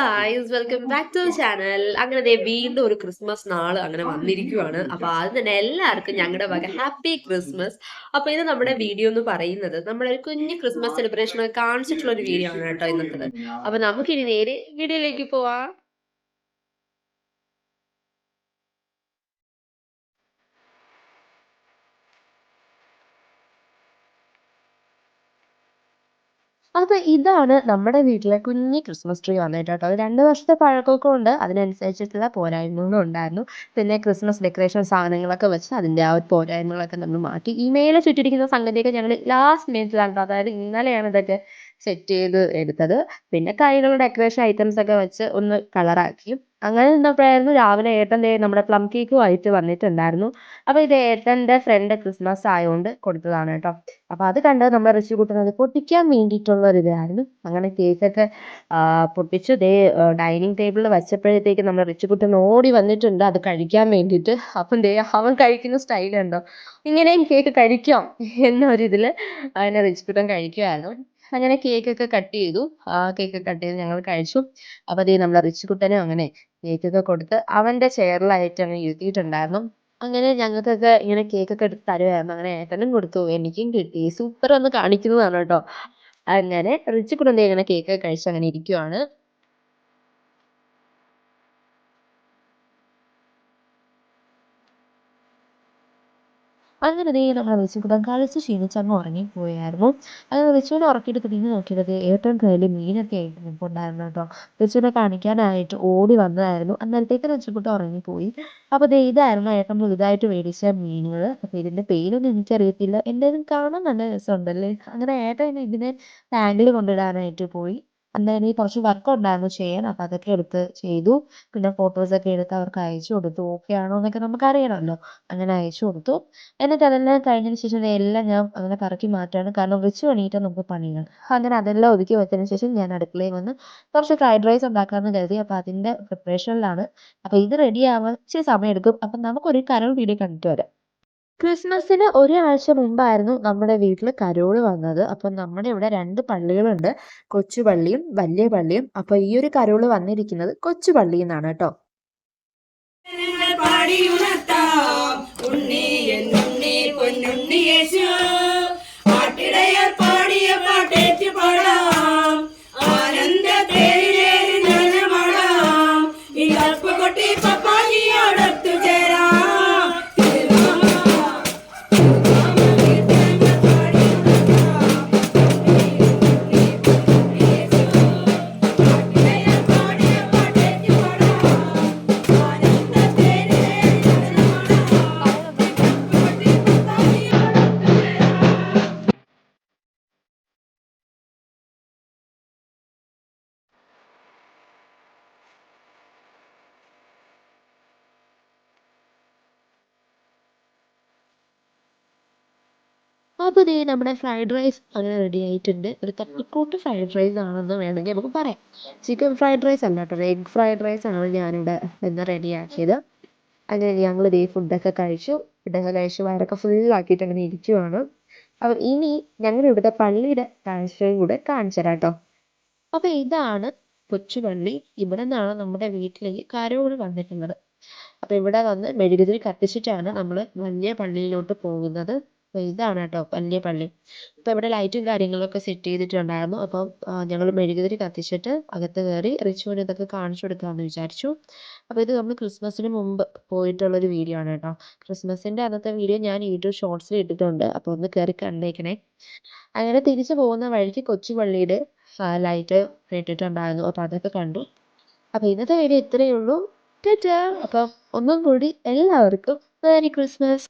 Guys welcome back to channel അങ്ങനെ വീണ്ടും ഒരു ക്രിസ്മസ് നാൾ അങ്ങനെ വന്നിരിക്കുവാണ്. അപ്പൊ ആദ്യം തന്നെ എല്ലാവർക്കും ഞങ്ങളുടെ വക ഹാപ്പി ക്രിസ്മസ് അപ്പൊ ഇത് നമ്മുടെ വീഡിയോ എന്ന് പറയുന്നത് നമ്മുടെ ഒരു കുഞ്ഞു ക്രിസ്മസ് സെലിബ്രേഷൻ കാണിച്ചിട്ടുള്ള ഒരു വീഡിയോ ആണ് കേട്ടോ ഇന്നത്തത്. അപ്പൊ നമുക്കിനി നേരെ വീഡിയോയിലേക്ക് പോവാം. അപ്പൊ ഇതാണ് നമ്മുടെ വീട്ടിലെ കുഞ്ഞി ക്രിസ്മസ് ട്രീ വന്നിട്ട് കേട്ടോ രണ്ട് വർഷത്തെ പഴക്കമൊക്കെ ഉണ്ട്. അതിനനുസരിച്ചിട്ടുള്ള പോരായ്മകളും ഉണ്ടായിരുന്നു. പിന്നെ ക്രിസ്മസ് ഡെക്കറേഷൻ സാധനങ്ങളൊക്കെ വെച്ച് അതിന്റെ ആ ഒരു പോരായ്മകളൊക്കെ നമ്മൾ മാറ്റി. ഈ മേലെ ചുറ്റിരിക്കുന്ന സംഗതിയൊക്കെ ഞങ്ങൾ ലാസ്റ്റ് മിനിറ്റിലാണ് അതായത് ഇന്നലെയാണ് ഇതൊക്കെ സെറ്റ് ചെയ്ത് എടുത്തത്. പിന്നെ കൈകൾ ഡെക്കറേഷൻ ഐറ്റംസ് ഒക്കെ വെച്ച് ഒന്ന് കളറാക്കി അങ്ങനെ നിന്നപ്പോഴായിരുന്നു രാവിലെ ഏട്ടൻ ദേ നമ്മുടെ പ്ലം കേക്കുമായിട്ട് വന്നിട്ടുണ്ടായിരുന്നു. അപ്പോൾ ഇത് ഏട്ടന്റെ ഫ്രണ്ട് ക്രിസ്മസ് ആയതുകൊണ്ട് കൊടുത്തതാണ് കേട്ടോ. അപ്പോൾ അത് കണ്ട് നമ്മുടെ ഋഷിക്കുട്ടൻ അത് പൊട്ടിക്കാൻ വേണ്ടിയിട്ടുള്ള ഒരു ഇതായിരുന്നു അങ്ങനെ കേക്കൊക്കെ പൊട്ടിച്ചു. ദേ ഡൈനിങ് ടേബിളിൽ വെച്ചപ്പോഴത്തേക്ക് നമ്മുടെ കുട്ടൻ ഓടി വന്നിട്ടുണ്ട് അത് കഴിക്കാൻ വേണ്ടിയിട്ട്. അപ്പം ദേ അവൻ കഴിക്കുന്ന സ്റ്റൈലുണ്ടോ ഇങ്ങനെയും കേക്ക് കഴിക്കാം എന്നൊരിതിൽ ഋഷി കുട്ടൻ കഴിക്കുമായിരുന്നു അങ്ങനെ കേക്കൊക്കെ കട്ട് ചെയ്തു. ആ കേക്ക് കട്ട് ചെയ്ത് ഞങ്ങൾ കഴിച്ചു. അപ്പോൾ ദേ നമ്മുടെ കുട്ടനും അങ്ങനെ കേക്കൊക്കെ കൊടുത്ത് അവന്റെ ചെയറിലായിട്ട് അങ്ങ് ഇരുത്തിയിട്ടുണ്ടായിരുന്നു. അങ്ങനെ ഞങ്ങൾക്കൊക്കെ ഇങ്ങനെ കേക്കൊക്കെ എടുത്ത് തരുമായിരുന്നു. അങ്ങനെ ഏട്ടനും കൊടുത്തു. എനിക്കും കിട്ടി. സൂപ്പർ ഒന്ന് കാണിക്കുന്നതാണ് കേട്ടോ. അങ്ങനെ റിച്ച് ദേ ഇങ്ങനെ കേക്കൊക്കെ കഴിച്ച് അങ്ങനെ ഇരിക്കുവാണ്. അങ്ങനെ ദേ നമ്മുടെ ഋഷിക്കുട്ടൻ കളിച്ച് അങ്ങ് ഉറങ്ങിപ്പോയായിരുന്നു. അങ്ങനെ റിച്ചുവിനെ ഉറക്കിയിട്ട് തിരിഞ്ഞ് നോക്കിയത് ഏറ്റവും കയ്യിൽ മീനൊക്കെ ആയിട്ട് നിൽപ്പുണ്ടായിരുന്നു കേട്ടോ. റിച്ചുവിനെ കാണിക്കാനായിട്ട് ഓടി വന്നതായിരുന്നു. അന്നേരത്തേക്ക് ഋഷിക്കുട്ടൻ ഉറങ്ങിപ്പോയി. അപ്പോൾ ദേ ഇതായിരുന്നു ഏട്ടൻ പുതുതായിട്ട് മേടിച്ച മീനുകൾ അപ്പോൾ ഇതിന്റെ പേരൊന്നും എനിക്കറിയത്തില്ല. എന്തായാലും കാണാൻ നല്ല രസമുണ്ടല്ലേ? അങ്ങനെ ഏട്ടൻ ഇതിനെ ടാങ്കിൽ കൊണ്ടിടാനായിട്ട് പോയി. അന്നേരം ഈ കുറച്ച് വർക്ക് ഉണ്ടായിരുന്നു ചെയ്യാൻ. അപ്പം അതൊക്കെ എടുത്ത് ചെയ്തു. പിന്നെ ഫോട്ടോസൊക്കെ എടുത്ത് അവർക്ക് അയച്ചു കൊടുത്തു. ഓക്കെ ആണോ എന്നൊക്കെ നമുക്ക് അറിയണമല്ലോ അങ്ങനെ അയച്ചു കൊടുത്തു. എന്നിട്ട് അതെല്ലാം കഴിഞ്ഞതിന് ശേഷം എല്ലാം ഞാൻ അങ്ങനെ കറക്കി മാറ്റുകയാണ്. കാരണം റിച്ചു എണീറ്റാൽ നമുക്ക് പണിയാണ്. അങ്ങനെ അതെല്ലാം ഒതുക്കി വെച്ചതിന് ശേഷം ഞാൻ അടുക്കളയിൽ വന്ന് കുറച്ച് ഫ്രൈഡ് റൈസ് ഉണ്ടാക്കാമെന്ന് കരുതി. അപ്പോൾ അതിന്റെ പ്രിപ്പറേഷനിലാണ് അപ്പോൾ ഇത് റെഡി ആവാൻ ഇച്ചിരി എടുക്കും അപ്പം നമുക്കൊരു കരൾ വീഡിയോ കണ്ടിട്ട് വരാം. ക്രിസ്മസിന് ഒരു ആഴ്ച മുമ്പായിരുന്നു നമ്മുടെ വീട്ടിൽ കരോൾ വന്നത്. അപ്പം നമ്മുടെ ഇവിടെ രണ്ട് പള്ളികളുണ്ട്. കൊച്ചു പള്ളിയും വലിയ പള്ളിയും. അപ്പൊ ഈ ഒരു കരോൾ വന്നിരിക്കുന്നത് കൊച്ചു പള്ളിയിൽ നിന്നാണ് കേട്ടോ ഉണ്ണി എന്നുണ്ണി പൊന്നുണ്ണി യേശു. അപ്പോൾ ദേ നമ്മുടെ ഫ്രൈഡ് റൈസ് അങ്ങനെ റെഡി ആയിട്ടുണ്ട്. ഒരു തട്ടിക്കൂട്ട് ഫ്രൈഡ് റൈസ് ആണെന്ന് വേണമെങ്കിൽ നമുക്ക് പറയാം. ചിക്കൻ ഫ്രൈഡ് റൈസ് അല്ല കേട്ടോ എഗ് ഫ്രൈഡ് റൈസ് ആണ് ഞാനിവിടെ ഇന്ന് റെഡിയാക്കിയത് അങ്ങനെ ഞങ്ങൾ ദേ ഫുഡൊക്കെ കഴിച്ചു. ഫുഡൊക്കെ കഴിച്ചു വയറൊക്കെ ഫുൾ ആക്കിയിട്ട് അങ്ങനെ ഇരിക്കുവാണ്. അപ്പോൾ ഇനി ഞങ്ങൾ ഇവിടുത്തെ പള്ളിയുടെ കാഴ്ചയും കൂടെ കാണിച്ചു തരാം കേട്ടോ. അപ്പോൾ ഇതാണ് കൊച്ചുപള്ളി. ഇവിടെ നിന്നാണ് നമ്മുടെ വീട്ടിലേക്ക് കരോട് വന്നിട്ടുള്ളത്. അപ്പോൾ ഇവിടെ വന്ന് മെഴുകുതിരി കത്തിച്ചിട്ടാണ് നമ്മൾ വലിയ പള്ളിയിലോട്ട് പോകുന്നത്. ഇതാണ് കേട്ടോ വലിയ പള്ളി. അപ്പോൾ ഇവിടെ ലൈറ്റും കാര്യങ്ങളൊക്കെ സെറ്റ് ചെയ്തിട്ടുണ്ടായിരുന്നു. അപ്പം ഞങ്ങൾ മെഴുകുതിരി കത്തിച്ചിട്ട് അകത്ത് കയറി റിച്ചുവിന് ഇതൊക്കെ കാണിച്ചു കൊടുക്കാമെന്ന് വിചാരിച്ചു. അപ്പോൾ ഇത് നമ്മൾ ക്രിസ്മസിന് മുമ്പ് പോയിട്ടുള്ളൊരു വീഡിയോ ആണ് കേട്ടോ. ക്രിസ്മസിന്റെ അന്നത്തെ വീഡിയോ ഞാൻ യൂട്യൂബ് ഷോർട്സിൽ ഇട്ടിട്ടുണ്ട്. അപ്പോൾ ഒന്ന് കയറി കണ്ടേക്കണേ. അങ്ങനെ തിരിച്ചു പോകുന്ന വഴിക്ക് കൊച്ചു പള്ളിയുടെ ലൈറ്റ് ഇട്ടിട്ടുണ്ടായിരുന്നു. അപ്പോൾ അതൊക്കെ കണ്ടു. അപ്പോൾ ഇന്നത്തെ വീഡിയോ ഇത്രയേ ഉള്ളൂ. ടാറ്റാ. അപ്പം ഒന്നും കൂടി എല്ലാവർക്കും മേരി ക്രിസ്മസ്.